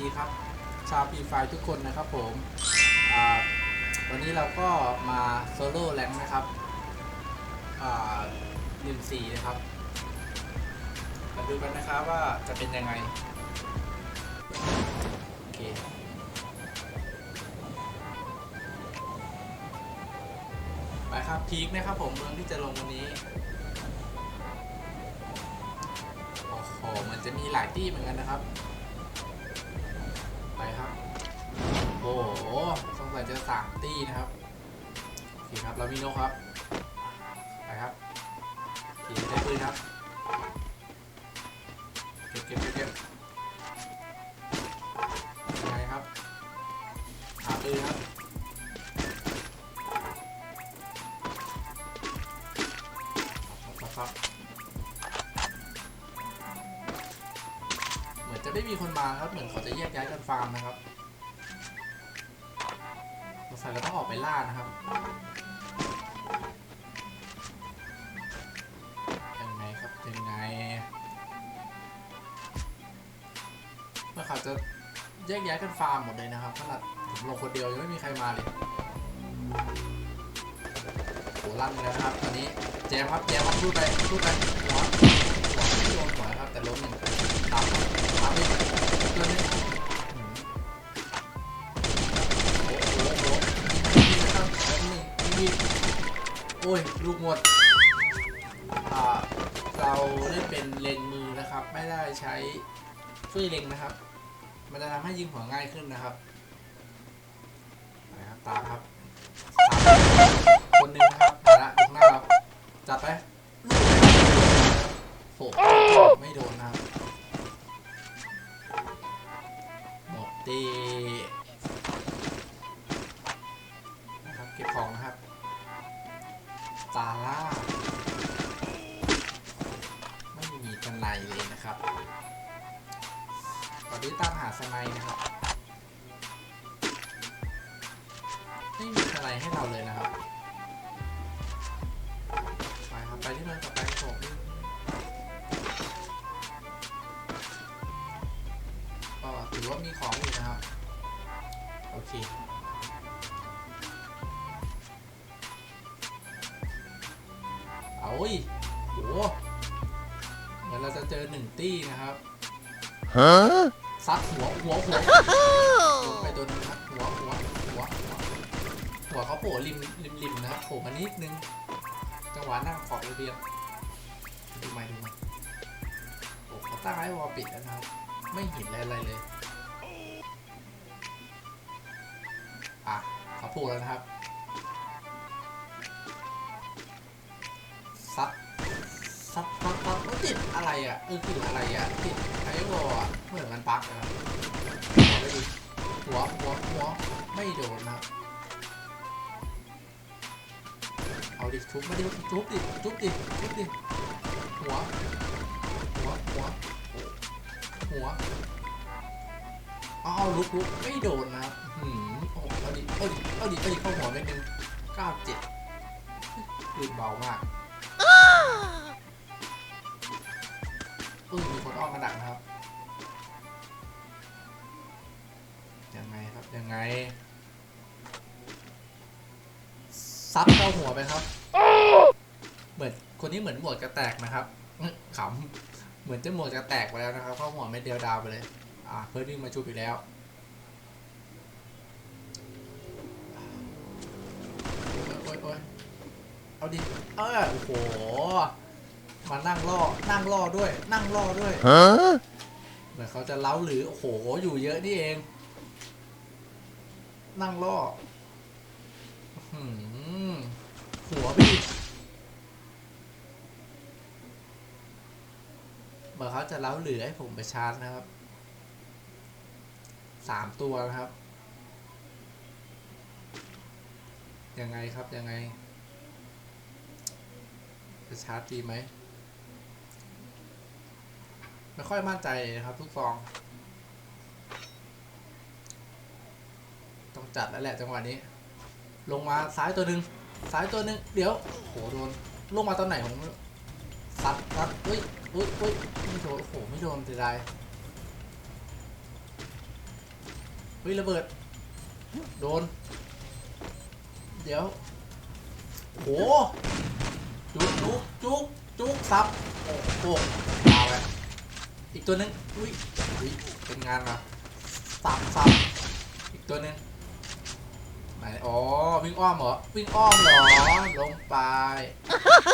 ดีครับชาวปีไฟทุกคนนะครับผมวันนี้เราก็มาโซโล่แรงนะครับหนึ่งสี่นะครับมาดูกันนะครับว่าจะเป็นยังไง โอเคไปครับพีคนะครับผมเมืองที่จะลงวันนี้โอ้โหมันจะมีหลายที่เหมือนกันนะครับ หสงสัยจะสามตี้นะครับโอเคครับเรามีนกครับ ไปครับโอเคได้ปืนครับ เก็บเก็บเก็บเก็บยังไงครับ หาปืนครับครับเหมือนจะไม่มีคนมาครับ เหมือนเขาจะแยกย้ายกันฟาร์มนะครับ งสัยเราต้องออกไปล่านะครับยังไงครับยังไงเมื่อเขาจะแยกย้ายกันฟาร์มหมดเลยนะครับขนาดผมลงคนเดียวยังไม่มีใครมาเลยโหลั่นแล้วนะครับตอนนี้แจมครับแจมครับพูดไปพูดไปหัวหัวไม่โดนหัวครับแต่ล้มหนึ่ง อ้ยลูกหมดอ่าเราได้เป็นเลนมือนะครับ ไม่ได้ใช้ช่วยเลงนะครับ มันจะทำให้ยิงหัวง่ายขึ้นนะครับไปครับตามครับตามคนหนึ่งนะครับ ไม่มีสไนให้เราเลยนะครับ ไปครับไปที่เมืองต่อไปครับผมก็ถือว่ามีของอยู่นะครับ โอเคเอาอีกโหเดี๋ยวเราจะเจอหนึ่งตี้นะครับ Huh? ซัดหัวหัวหัวลงไปโดนนะครับหัวหัวหัวหัว หัวเขาโผล่ริมริมริมนะครับโผล่มานิดนึง จังหวะนั่งขอบระเบียงดูไหมดูไหมโอ้เขาตั้งไว้วอลปิดแล้วนะครับ ไม่เห็นอะไรเลย อะเขาโผล่แล้วนะครับซัดซับซับซับแล้วติดอะไรอะเออคืออะไรอะติดไอวอลอะเหมือนมันปักนะครับเอาไปดูหัวหัวหัวไม่โดนนะครับ เอาดิทุบมาดิทุบดิทุบดิทุบดิหัวหัวหัวหัวเอาเอลุกลุกไม่โดนนะหืมโอ้เอาดิเอาดิเอาดิเอาดิเข้าหัวไปหนึ่งเก้าเจ็ดปืนเบามากเออมีคนอ้อมมาดักนะครับ ยังไงครับยังไง ซัดเข้าหัวไปครับ เหมือนคนนี้เหมือนหมวกจะแตกนะครับอื้อขำเหมือนจะหมวกจะแตกไปแล้วนะครับ เข้าหัวไม่เดียวดาวไปเลย อ่า เพื่อนวิ่งมาชุบอีกแล้วโอ๊ยโอ๊ยโอ๊ยเอาดิเออโอ้โห มานั่งล่อ นั่งล่อด้วย นั่งล่อด้วย Huh? เหมือนเขาจะเล้าหรือ โอ้โห อยู่เยอะนี่เอง นั่งล่ออื้อ หัวพี่เมือเขาจะเล้าเหรือให้ผมไปชาร์จนะครับสามตัวนะครับ ยังไงครับยังไง จะชาร์จดีไหม ไม่ค่อยมั่นใจนะครับทุกฟอง ต้องจัดแล้วแหละจังหวะนี้ ลงมาซ้ายตัวหนึ่ง ซ้ายตัวหนึ่งเดี๋ยวโหโดนลงมาตอนไหนผมซัดซัดอุ้ยอุ้ยอุ้ยไม่โดนโอ้โหไม่โดนเสียดายฮ้ยระเบิด โดน เดี๋ยวโหจุกจุกจุกจุกซับโอ้โหมาแล้วอีกตัวหนึงอุ้ยอุ้ยเป็นงานมาซับซับอีกตัวหนึง ไหนอ๋อวิ่งอ้อมเหรอวิ่งอ้อมเหรอลงไป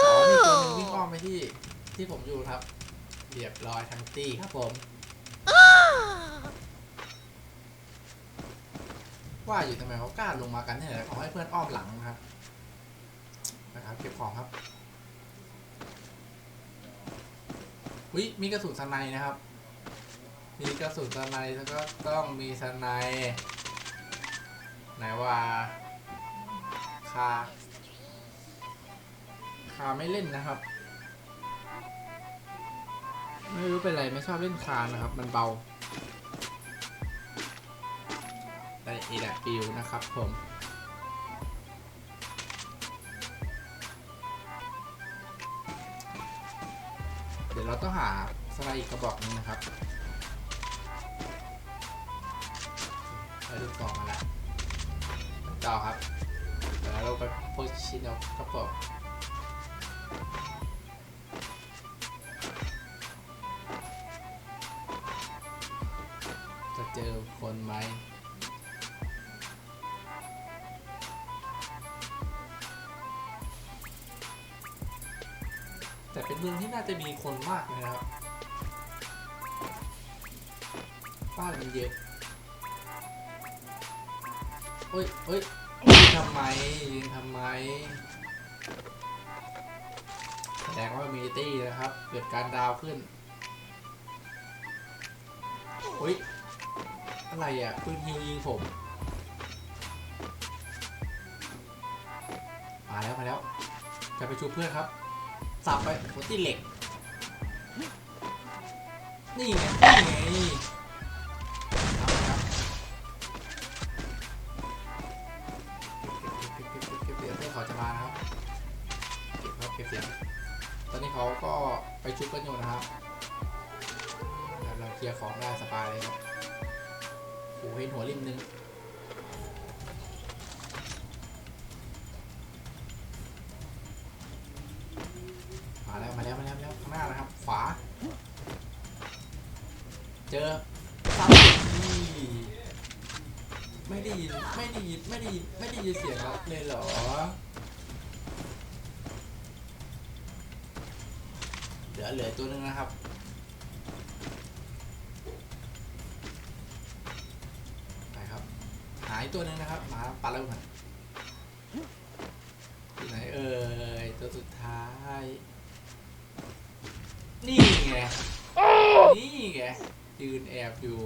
อ๋อมีตัวนึงวิ่งอ้อมไปที่ที่ผมอยู่ครับเรียบร้อยทั้งตี้ครับผม ว่าอยู่ทำไมเขากล้าลงมากันเนี่ยขาให้เพื่อนอ้อมหลังนะครับนะครับเก็บของครับวิมีกระสุนสไนนะครับ มีกระสุนสไนแล้วก็ต้องมีสไน ไหนว่าคาคาไม่เล่นนะครับ ไม่รู้เป็นไรไม่ชอบเล่นคานะครับ มันเบาได้เอดปิวนะครับผมเดี๋ยวเราต้องหาสไลด์อีกกระบอกนึงนะครับเราดูกล่องมาแล้ว ต่อครับเดี๋ยวเราไปโพสชินเอากระบอกจะเจอคนไหมแต่เป็นเมืองที่น่าจะมีคนมากเลยนะครับ บ้านมันเยอะ เฮ้ยเฮ้ยทำไมยืนทำไมแสดงว่ามีตี้นะครับ เกิดการดาวขึ้นเฮ้ยอะไรอะปืนฮิวยิงผมมาแล้วมาแล้ว จะไปชูเพื่อนครับสับไปหัวตีเหล็ก นี่ไงนี่ไง ไปชุบกันอยู่นะครับเดี๋ยวเราเคลียร์ของได้สบายเลยครับโอ้โหเห็นหัวริมนึงมาแล้วมาแล้วมาแล้วมาแล้วข้างหน้านะครับ ขวา เจอซ้ำไม่ได้ยินไม่ได้ยินไม่ได้ยินไม่ได้ยินเสียงเราเลยเหรอ เห ลือเหลือตัวหนึงนะครับ ไปครับ หายตัวหนึงนะครับ มาปลาแล้วกันไหนเอ่ยตัวสุดท้าย นี่ไง นี่ไง ยืนแอบอยู่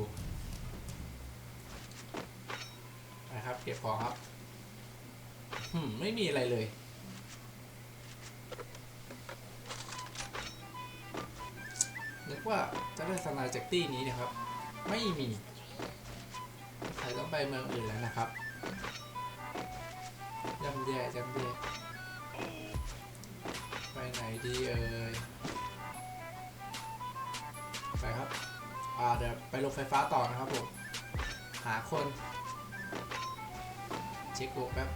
นะครับ เก็บของครับหืมไม่มีอะไรเลย ว่าจะได้สนายจากตี้นี้นะครับ ไม่มีใครต้องไปเมืองอื่นแล้วนะครับจำแย่จำแย่ไปไหนดีเอ่ยไปครับอ่าเดี๋ยวไปลงไฟฟ้าต่อนะครับผมหาคนเช็คโบกแป๊บ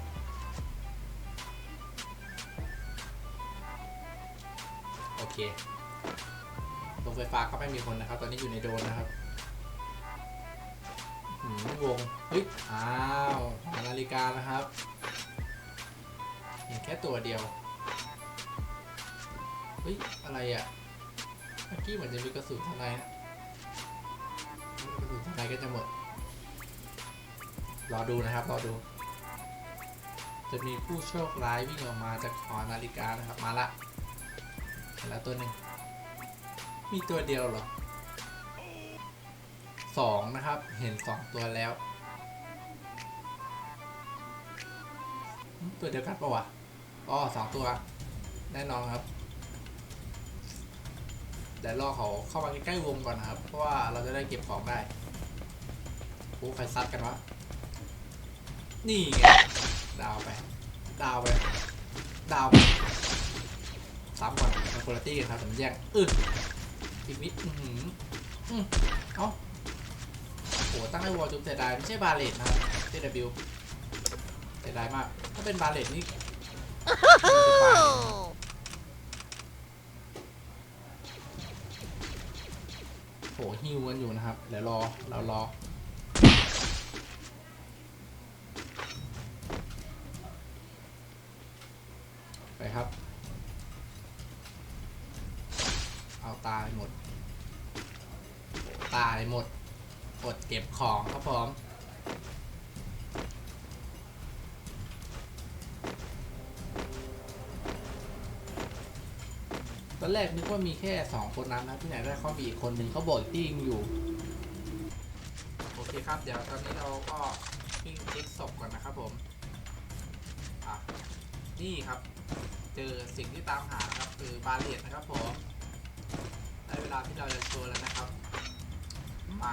โอเค งไฟฟ้าก็ไม่มีคนนะครับ ตอนนี้อยู่ในโดนนะครับหืมวงเฮ้ยอ้าวนาฬิกานะครับเห็นแค่ตัวเดียวเฮ้ยอะไรอะเมื่อกี้เหมือนจะมีกระสุนทนายนะกระสุนทนายก็จะหมดรอดูนะครับรอดูจะมีผู้โชคร้ายวิ่งออกมาจากหอนาฬิกานะครับมาละเห็นแล้วตัวหนึ่ง มีตัวเดียวเหรอสองนะครับ เห็นสองตัวแล้ว ตัวเดียวกันปะวะอ๋อสองตัว แน่นอนครับ เดี๋ยวรอเขาเข้ามาใกล้ๆวงก่อนนะครับ เพราะว่าเราจะได้เก็บของได้โอ้ใครซัดกันวะ นี่ไง ดาวไป ดาวไป ดาวไปซ้ำก่อนมันคุณภาพกันครับผมแยกอึด อีกนิดอือหืออืมเอ้าโหตั้งให้วอลจุ๊บเสียดายไม่ใช่บาเลตนะครับ TW เสียดายมาก ถ้าเป็นบาเลตนี่จะไปโหฮิวกันอยู่นะครับเดี๋ยวรอเรารอ ไปครับ เอา ตายหมด ตายหมดอดเก็บของครับผมตอนแรกนึกว่ามีแค่สองคนนั้นนะที่ไหนได้เขามีอีกคนหนึ่งเขาบอกที่ยิงอยู่ โอเคครับ เดี๋ยวตอนนี้เราก็วิ่งเช็คศพก่อนนะครับผมอะนี่ครับ เจอสิ่งที่ตามหานะครับ คือบาเลตนะครับผม เวลาที่เราจะโชว์แล้วนะครับ มา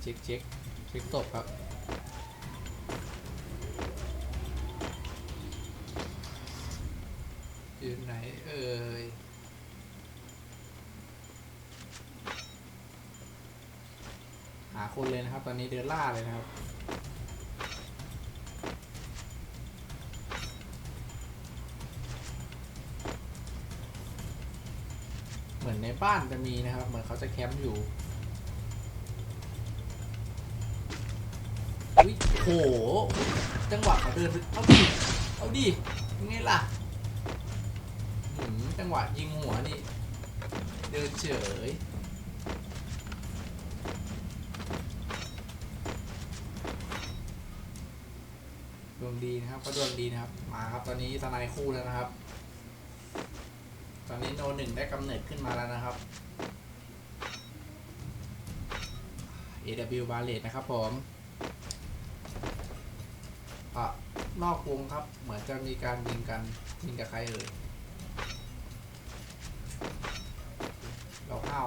เช็คเช็คเช็คศพครับ อยู่ไหนเอ่ยหาคนเลยนะครับ ตอนนี้เดินล่าเลยนะครับ บ้านจะมีนะครับ เหมือนเขาจะแคมป์อยู่อุ้ยโห จังหวะเขาเดินเอาดิ เอาดิยังไงล่ะหืมจังหวะยิงหัวนี่ เดินเฉยดวงดีนะครับ ก็ดวงดีนะครับ มาครับ ตอนนี้ทนายคู่แล้วนะครับ ตอนนี้โนหนึ่งได้กำเนิดขึ้นมาแล้วนะครับ AW b a l l e t นะครับผมอะนอกวงครับ เหมือนจะมีการยิงกัน ยิงกับใครเอ่ยเราห้าว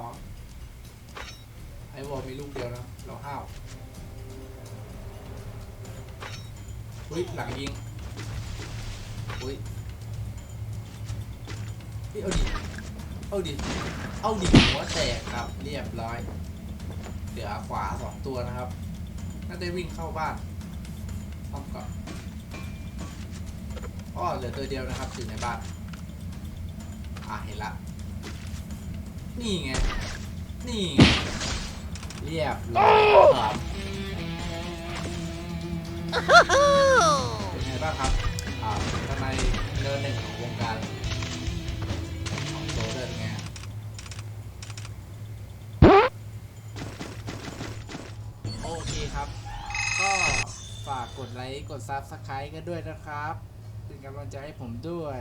ไอวอลมีลูกเดียวนะ เราห้าวอุ้ยหลังยิงอุ้ย เฮ้ยเอาดิ เอาดิ เอาดิหัวแตกครับ เรียบร้อย เหลือขวาสองตัวนะครับ น่าจะวิ่งเข้าบ้านต้องก่อนอ้อเหลือตัวเดียวนะครับอยู่ในบ้าน อะเห็นละ นี่ไง นี่ไง เรียบร้อยครับเป็นไงบ้างครับ อ่าทำไมเดินหนึ่งของวงการ ครับ ก็ฝากกดไลค์ กดซับสไครต์กันด้วยนะครับ เป็นกำลังใจให้ผมด้วย